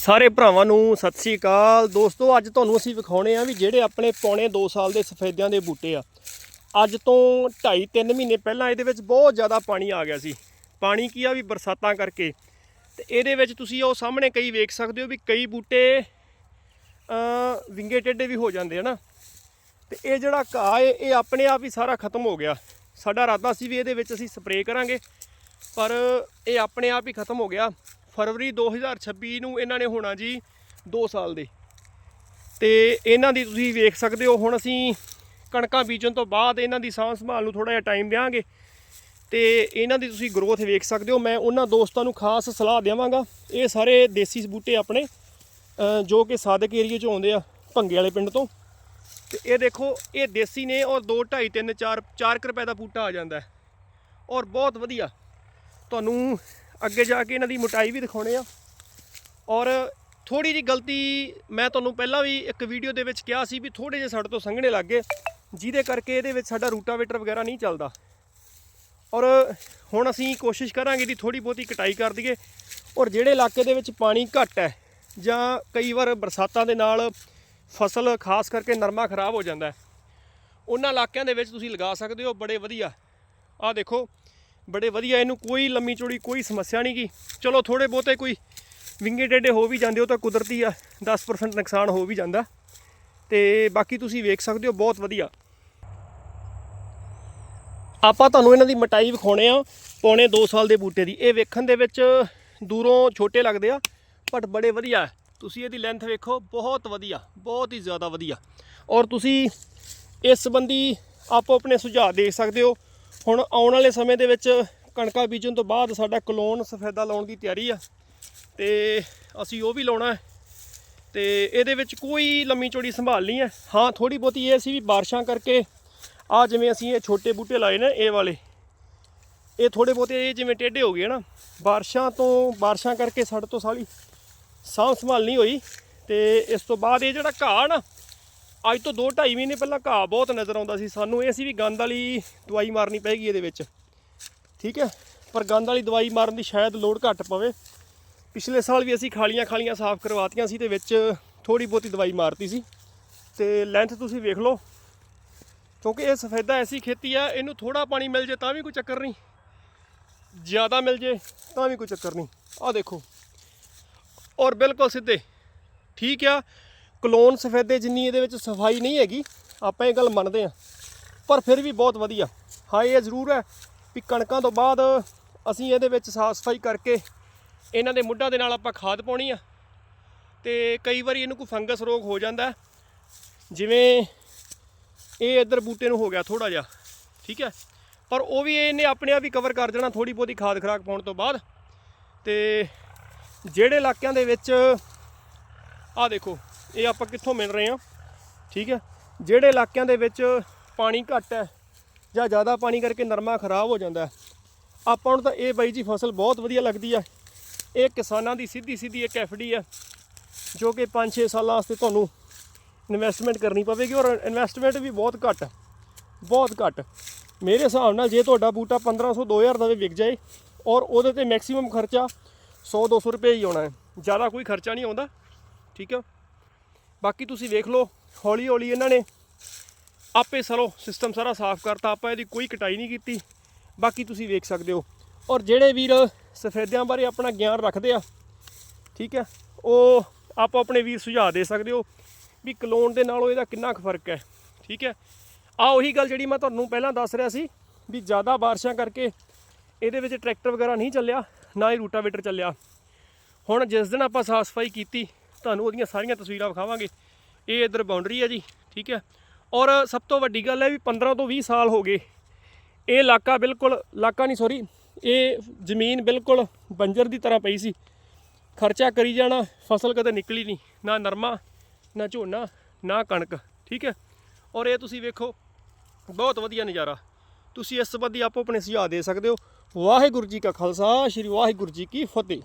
ਸਾਰੇ ਭਰਾਵਾਂ ਨੂੰ ਸਤਿ ਸ੍ਰੀ ਅਕਾਲ। ਦੋਸਤੋ, ਅੱਜ ਤੁਹਾਨੂੰ ਅਸੀਂ ਵਿਖਾਉਣੇ ਆ ਵੀ ਜਿਹੜੇ ਆਪਣੇ ਪੌਣੇ 2 ਸਾਲ ਦੇ ਸਫੈਦਿਆਂ ਦੇ ਬੂਟੇ ਆ। ਅੱਜ ਤੋਂ 2.5 3 ਮਹੀਨੇ ਪਹਿਲਾਂ ਇਹਦੇ ਵਿੱਚ ਬਹੁਤ ਜ਼ਿਆਦਾ ਪਾਣੀ ਆ ਗਿਆ ਸੀ। ਪਾਣੀ ਕੀ ਆ ਵੀ ਬਰਸਾਤਾਂ ਕਰਕੇ। ਤੇ ਇਹਦੇ ਵਿੱਚ ਤੁਸੀਂ ਉਹ ਸਾਹਮਣੇ ਕਈ ਵੇਖ ਸਕਦੇ ਹੋ ਵੀ ਕਈ ਬੂਟੇ ਅ ਵਿੰਗੇ ਟੇਢੇ ਵੀ ਹੋ ਜਾਂਦੇ ਹਨਾ ਤੇ ਇਹ ਜਿਹੜਾ ਘਾਹ ਹੈ ਇਹ ਆਪਣੇ ਆਪ ਹੀ ਸਾਰਾ ਖਤਮ ਹੋ ਗਿਆ। ਸਾਡਾ ਇਰਾਦਾ ਸੀ ਵੀ ਇਹਦੇ ਵਿੱਚ ਅਸੀਂ ਸਪਰੇਅ ਕਰਾਂਗੇ। ਪਰ ਇਹ ਆਪਣੇ ਆਪ ਹੀ ਖਤਮ ਹੋ ਗਿਆ। ਫਰਵਰੀ 2026 ਨੂੰ ਇਹਨਾਂ ਨੇ ਹੋਣਾ ਜੀ 2 ਸਾਲ ਦੇ। ਤੇ ਇਹਨਾਂ ਦੀ ਤੁਸੀਂ ਵੇਖ ਸਕਦੇ ਹੋ, ਹੁਣ ਅਸੀਂ ਕਣਕਾਂ ਬੀਜਣ ਤੋਂ ਬਾਅਦ ਇਹਨਾਂ ਦੀ ਸਾਂਭ ਸੰਭਾਲ ਨੂੰ ਥੋੜਾ ਜਿਹਾ ਟਾਈਮ ਦਿਆਂਗੇ। ਤੇ ਇਹਨਾਂ ਦੀ ਤੁਸੀਂ ਗਰੋਥ ਵੇਖ ਸਕਦੇ ਹੋ, ਮੈਂ ਉਹਨਾਂ ਦੋਸਤਾਂ ਨੂੰ ਖਾਸ ਸਲਾਹ ਦੇਵਾਂਗਾ। ਇਹ ਸਾਰੇ ਦੇਸੀ ਬੂਟੇ ਆਪਣੇ ਜੋ ਕਿ ਸਾਦਕ ਏਰੀਏ ਚ ਆਉਂਦੇ ਆ, ਭੰਗੇ ਵਾਲੇ ਪਿੰਡ ਤੋਂ। ਤੇ ਇਹ ਦੇਖੋ, ਇਹ ਦੇਸੀ ਨੇ ਔਰ 2 2.5 3 4 4 ਰੁਪਏ ਦਾ ਬੂਟਾ ਆ ਜਾਂਦਾ ਔਰ ਬਹੁਤ ਵਧੀਆ। ਤੁਹਾਨੂੰ ਅੱਗੇ ਜਾ ਕੇ ਇਹਨਾਂ ਦੀ ਮੋਟਾਈ ਵੀ ਦਿਖਾਉਣੇ ਆ। ਔਰ ਥੋੜੀ ਜੀ ਗਲਤੀ ਮੈਂ ਤੁਹਾਨੂੰ ਪਹਿਲਾਂ ਵੀ ਇੱਕ ਵੀਡੀਓ ਦੇ ਵਿੱਚ ਕਿਹਾ ਸੀ ਵੀ ਥੋੜੇ ਜਿਹੇ ਸਾਡੇ ਤੋਂ ਸੰਘਣੇ ਲੱਗ ਗਏ, ਜਿਹਦੇ ਕਰਕੇ ਇਹਦੇ ਵਿੱਚ ਸਾਡਾ ਰੂਟਾਵੇਟਰ ਵਗੈਰਾ ਨਹੀਂ ਚੱਲਦਾ। ਔਰ ਹੁਣ ਅਸੀਂ ਕੋਸ਼ਿਸ਼ ਕਰਾਂਗੇ ਦੀ ਥੋੜੀ ਬਹੁਤੀ ਕਟਾਈ ਕਰ ਦਈਏ। ਔਰ ਜਿਹੜੇ ਇਲਾਕੇ ਦੇ ਵਿੱਚ ਪਾਣੀ ਘੱਟ ਹੈ ਜਾਂ ਕਈ ਵਾਰ ਬਰਸਾਤਾਂ ਦੇ ਨਾਲ ਫਸਲ ਖਾਸ ਕਰਕੇ ਨਰਮਾ ਖਰਾਬ ਹੋ ਜਾਂਦਾ ਉਹਨਾਂ ਇਲਾਕਿਆਂ ਦੇ ਵਿੱਚ ਤੁਸੀਂ ਲਗਾ ਸਕਦੇ ਹੋ, ਬੜੇ ਵਧੀਆ। ਆਹ ਦੇਖੋ ਬੜੇ ਵਧੀਆ, ਇਹਨੂੰ ਕੋਈ ਲੰਮੀ ਚੌੜੀ ਕੋਈ ਸਮੱਸਿਆ ਨਹੀਂ ਗੀ। ਚਲੋ ਥੋੜੇ ਬਹੁਤੇ ਕੋਈ ਵਿੰਗੇ ਟੇਢੇ ਹੋ ਵੀ ਜਾਂਦੇ ਹੋ ਤਾਂ ਕੁਦਰਤੀ ਆ 10% ਨੁਕਸਾਨ ਹੋ ਵੀ ਜਾਂਦਾ। ਤੇ ਬਾਕੀ ਤੁਸੀਂ ਵੇਖ ਸਕਦੇ ਹੋ, ਬਹੁਤ ਵਧੀਆ। ਆਪਾਂ ਤੁਹਾਨੂੰ ਇਹਨਾਂ ਦੀ ਮਟਾਈ ਵਿਖਾਉਣੇ ਆ, ਪੌਣੇ 2 ਸਾਲ ਦੇ ਬੂਟੇ ਦੀ। ਇਹ ਵੇਖਣ ਦੇ ਵਿੱਚ ਦੂਰੋਂ ਛੋਟੇ ਲੱਗਦੇ ਆ ਬਟ ਬੜੇ ਵਧੀਆ ਤੁਸੀਂ ਇਹਦੀ ਲੈਂਥ ਵੇਖੋ, ਬਹੁਤ ਵਧੀਆ, ਬਹੁਤ ਹੀ ਜ਼ਿਆਦਾ ਵਧੀਆ। ਔਰ ਤੁਸੀਂ ਇਸ ਸੰਬੰਧੀ ਆਪੋ ਆਪਣੇ ਸੁਝਾਅ ਦੇ ਸਕਦੇ ਹੋ। ਹੁਣ ਆਉਣ ਵਾਲੇ ਸਮੇਂ ਦੇ ਵਿੱਚ ਕਣਕਾਂ ਬੀਜਣ ਤੋਂ ਬਾਅਦ ਸਾਡਾ ਕਲੋਨ ਸਫੈਦਾ ਲਾਉਣ ਦੀ ਤਿਆਰੀ ਆ ਤੇ ਅਸੀਂ ਉਹ ਵੀ ਲਾਉਣਾ ਹੈ। ਤੇ ਇਹਦੇ ਵਿੱਚ ਕੋਈ ਲੰਮੀ ਚੌੜੀ ਸੰਭਾਲ ਨਹੀਂ ਹੈ। ਹਾਂ ਥੋੜੀ ਬਹੁਤੀ ਇਹ ਸੀ ਵੀ ਬਾਰਿਸ਼ਾਂ ਕਰਕੇ ਆ ਜਿਵੇਂ ਅਸੀਂ ਇਹ ਛੋਟੇ ਬੂਟੇ ਲਾਏ ਨੇ ਇਹ ਵਾਲੇ, ਇਹ ਥੋੜੇ ਬਹੁਤੇ ਇਹ ਜਿਵੇਂ ਟੇਢੇ ਹੋ ਗਏ ਨਾ, ਬਾਰਿਸ਼ਾਂ ਤੋਂ, ਬਾਰਿਸ਼ਾਂ ਕਰਕੇ ਸਾਡੇ ਤੋਂ ਸਾਲੀ ਸਾਂਭ ਸੰਭਾਲ ਨਹੀਂ ਹੋਈ ਤੇ ਇਸ ਤੋਂ ਬਾਅਦ ਇਹ ਜਿਹੜਾ ਘਾਹ ਨਾ ਅੱਜ ਤੋਂ 2.5 ਮਹੀਨੇ ਪਹਿਲਾਂ ਘਾਹ ਬਹੁਤ ਨਜ਼ਰ ਆਉਂਦਾ ਸੀ ਸਾਨੂੰ, ਇਹ ਸੀ ਵੀ ਗੰਦ ਵਾਲੀ ਦਵਾਈ ਮਾਰਨੀ ਪੈਗੀ ਇਹਦੇ ਵਿੱਚ। ਠੀਕ ਹੈ? ਪਰ ਗੰਦ ਵਾਲੀ ਦਵਾਈ ਮਾਰਨ ਦੀ ਸ਼ਾਇਦ ਲੋੜ ਘੱਟ ਪਵੇ। ਪਿਛਲੇ ਸਾਲ ਵੀ ਅਸੀਂ ਖਾਲੀਆਂ ਖਾਲੀਆਂ ਸਾਫ਼ ਕਰਵਾਤੀਆਂ ਸੀ ਤੇ ਵਿੱਚ ਥੋੜੀ ਬਹੁਤੀ ਦਵਾਈ ਮਾਰਤੀ ਸੀ। ਤੇ ਲੈਂਥ ਤੁਸੀਂ ਵੇਖ ਲਓ, ਕਿਉਂਕਿ ਇਹ ਸਫੈਦਾ ਐਸੀ ਖੇਤੀ ਆ, ਇਹਨੂੰ ਥੋੜਾ ਪਾਣੀ ਮਿਲ ਜੇ ਤਾਂ ਵੀ ਕੋਈ ਚੱਕਰ ਨਹੀਂ। ਜ਼ਿਆਦਾ ਮਿਲ ਜੇ ਤਾਂ ਵੀ ਕੋਈ ਚੱਕਰ ਨਹੀਂ। ਆਹ ਦੇਖੋ। ਔਰ ਬਿਲਕੁਲ ਸਿੱਧੇ। ਠੀਕ ਆ? ਕਲੋਨ ਸਫੈਦੇ ਜਿੰਨੀ ਇਹਦੇ ਵਿੱਚ ਸਫ਼ਾਈ ਨਹੀਂ ਹੈਗੀ, ਆਪਾਂ ਇਹ ਗੱਲ ਮੰਨਦੇ ਆ ਪਰ ਫਿਰ ਵੀ ਬਹੁਤ ਵਧੀਆ। ਹਾਂ, ਇਹ ਜ਼ਰੂਰ ਹੈ ਵੀ ਕਣਕਾਂ ਤੋਂ ਬਾਅਦ ਅਸੀਂ ਇਹਦੇ ਵਿੱਚ ਸਾਫ਼ ਸਫ਼ਾਈ ਕਰਕੇ ਇਹਨਾਂ ਦੇ ਮੁੱਢਾਂ ਦੇ ਨਾਲ ਆਪਾਂ ਖਾਦ ਪਾਉਣੀ ਆ। ਤੇ ਕਈ ਵਾਰੀ ਇਹਨੂੰ ਕੋਈ ਫੰਗਸ ਰੋਗ ਹੋ ਜਾਂਦਾ ਜਿਵੇਂ ਇਹ ਇੱਧਰ ਬੂਟੇ ਨੂੰ ਹੋ ਗਿਆ ਥੋੜਾ ਜਿਹਾ, ਠੀਕ ਹੈ। ਪਰ ਉਹ ਵੀ ਇਹਨੇ ਆਪਣੇ ਆਪ ਹੀ ਕਵਰ ਕਰ ਦੇਣਾ ਥੋੜੀ ਬਹੁਤੀ ਖਾਦ ਖਰਾਕ ਪਾਉਣ ਤੋਂ ਬਾਅਦ। ਤੇ ਜਿਹੜੇ ਇਲਾਕਿਆਂ ਦੇ ਵਿੱਚ, ਆਹ ਦੇਖੋ ਇਹ ਆਪਾਂ ਕਿੱਥੋਂ ਮਿਲ ਰਹੇ ਹਾਂ? ਠੀਕ ਹੈ। ਜਿਹੜੇ ਇਲਾਕਿਆਂ ਦੇ ਵਿੱਚ ਪਾਣੀ ਘੱਟ ਹੈ ਜਾਂ ਜ਼ਿਆਦਾ ਪਾਣੀ ਕਰਕੇ ਨਰਮਾ ਖਰਾਬ ਹੋ ਜਾਂਦਾ ਆਪਾਂ ਨੂੰ ਤਾਂ ਇਹ ਬਾਈ ਜੀ ਫਸਲ ਬਹੁਤ ਵਧੀਆ ਲੱਗਦੀ ਆ ਇਹ ਕਿਸਾਨਾਂ ਦੀ ਸਿੱਧੀ ਸਿੱਧੀ ਇੱਕ ਐਫਡੀ ਆ ਜੋ ਕਿ 5-6 ਸਾਲਾਂ ਵਾਸਤੇ ਤੁਹਾਨੂੰ ਇਨਵੈਸਟਮੈਂਟ ਕਰਨੀ ਪਵੇਗੀ ਔਰ ਇਨਵੈਸਟਮੈਂਟ ਵੀ ਬਹੁਤ ਘੱਟ ਬਹੁਤ ਘੱਟ। ਮੇਰੇ ਹਿਸਾਬ ਨਾਲ ਜੇ ਤੁਹਾਡਾ ਬੂਟਾ 1500 2000 ਦਾ ਵੀ ਵਿਕ ਜਾਏ ਔਰ ਉਹਦੇ ਤੇ ਮੈਕਸਿਮਮ ਖਰਚਾ 100 200 ਰੁਪਏ ਹੀ ਆਉਣਾ ਹੈ। ਜ਼ਿਆਦਾ ਕੋਈ ਖਰਚਾ ਨਹੀਂ ਆਉਂਦਾ। ਠੀਕ ਹੈ। ਬਾਕੀ ਤੁਸੀਂ ਵੇਖ ਲਓ, ਹੌਲੀ ਹੌਲੀ ਇਹਨਾਂ ਨੇ ਆਪੇ ਸਰੋ ਸਿਸਟਮ ਸਾਰਾ ਸਾਫ਼ ਕਰਤਾ, ਆਪਾਂ ਇਹਦੀ ਕੋਈ ਕਟਾਈ ਨਹੀਂ ਕੀਤੀ। ਬਾਕੀ ਤੁਸੀਂ ਵੇਖ ਸਕਦੇ ਹੋ। ਔਰ ਜਿਹੜੇ ਵੀਰ ਸਫੈਦਿਆਂ ਬਾਰੇ ਆਪਣਾ ਗਿਆਨ ਰੱਖਦੇ ਆ, ਠੀਕ ਹੈ, ਉਹ ਆਪੋ ਆਪਣੇ ਵੀਰ ਸੁਝਾਅ ਦੇ ਸਕਦੇ ਹੋ ਵੀ ਕਲੋਨ ਦੇ ਨਾਲੋਂ ਇਹਦਾ ਕਿੰਨਾ ਕੁ ਫ਼ਰਕ ਹੈ, ਠੀਕ ਹੈ। ਆ ਉਹੀ ਗੱਲ ਜਿਹੜੀ ਮੈਂ ਤੁਹਾਨੂੰ ਪਹਿਲਾਂ ਦੱਸ ਰਿਹਾ ਸੀ ਵੀ ਜ਼ਿਆਦਾ ਬਾਰਿਸ਼ਾਂ ਕਰਕੇ ਇਹਦੇ ਵਿੱਚ ਟਰੈਕਟਰ ਵਗੈਰਾ ਨਹੀਂ ਚੱਲਿਆ, ਨਾ ਹੀ ਰੂਟਾਵੇਟਰ ਚੱਲਿਆ। ਹੁਣ ਜਿਸ ਦਿਨ ਆਪਾਂ ਸਾਫ਼ ਸਫ਼ਾਈ ਕੀਤੀ ਤੁਹਾਨੂੰ ਉਹਦੀਆਂ ਸਾਰੀਆਂ ਤਸਵੀਰਾਂ ਵਿਖਾਵਾਂਗੇ। ਇਹ ਇਧਰ ਬਾਉਂਡਰੀ ਹੈ ਜੀ, ਠੀਕ ਹੈ ਔਰ ਸਭ ਤੋਂ ਵੱਡੀ ਗੱਲ ਹੈ ਵੀ 15 ਤੋਂ 20 ਸਾਲ ਹੋ ਗਏ। ਇਹ ਇਲਾਕਾ ਬਿਲਕੁਲ, ਇਲਾਕਾ ਨਹੀਂ ਸੌਰੀ ਇਹ ਜ਼ਮੀਨ ਬਿਲਕੁਲ ਬੰਜਰ ਦੀ ਤਰ੍ਹਾਂ ਪਈ ਸੀ। ਖਰਚਾ ਕਰੀ ਜਾਣਾ, ਫਸਲ ਕਦੇ ਨਿਕਲੀ ਨਹੀਂ, ਨਾ ਨਰਮਾ, ਨਾ ਝੋਨਾ, ਨਾ ਕਣਕ, ਠੀਕ ਹੈ? ਔਰ ਇਹ ਤੁਸੀਂ ਵੇਖੋ, ਬਹੁਤ ਵਧੀਆ ਨਜ਼ਾਰਾ। ਤੁਸੀਂ ਇਸ ਸੰਬੰਧੀ ਆਪੋ ਆਪਣੇ ਸੁਝਾਅ ਦੇ ਸਕਦੇ ਹੋ। ਵਾਹਿਗੁਰੂ ਜੀ ਕਾ ਖਾਲਸਾ, ਸ੍ਰੀ ਵਾਹਿਗੁਰੂ ਜੀ ਕੀ ਫਤਿਹ।